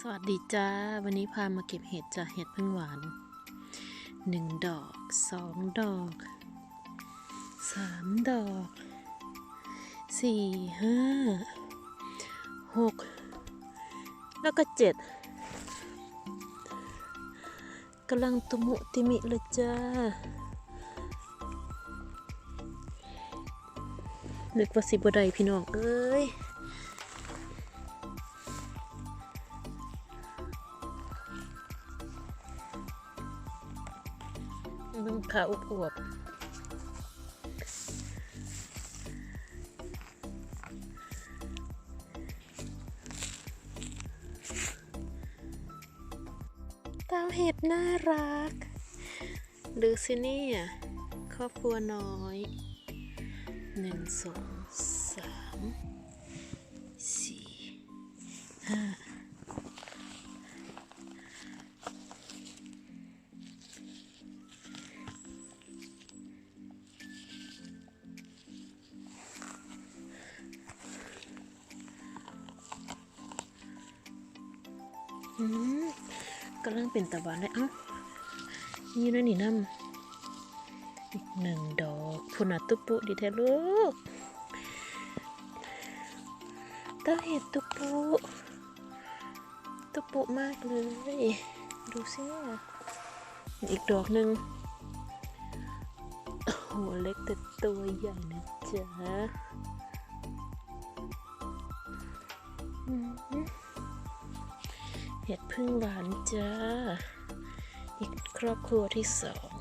สวัสดีจ้า วันนี้พามาเก็บเห็ดจ้ะเห็ดพึ่งหวานหนึ่งดอกสองดอกสามดอกสี่ห้าหกแล้วก็เจ็ดกำลังตุมุติมิเลยจ้า นึกว่าสิบไดพี่น้อง เอ้ย มึงขาอวบเต้าเห็ดน่ารักหรือซินี่อะครอบครัวน้อยหนึ่งสองสาม กำลังเป็นตะวันเลยเอ้านี่นะนี่น้ำอีกหนึ่งดอกพุนาตุปุดีแท้ลูกตาเห็ดตุปุตุปุมากเลย ดูสิอีกดอกหนึ่งโอ้โหเล็กแต่ตัวใหญ่นะจ๊ะ เห็ดพึ่งหวานจ้าอีกครอบครัวที่สอง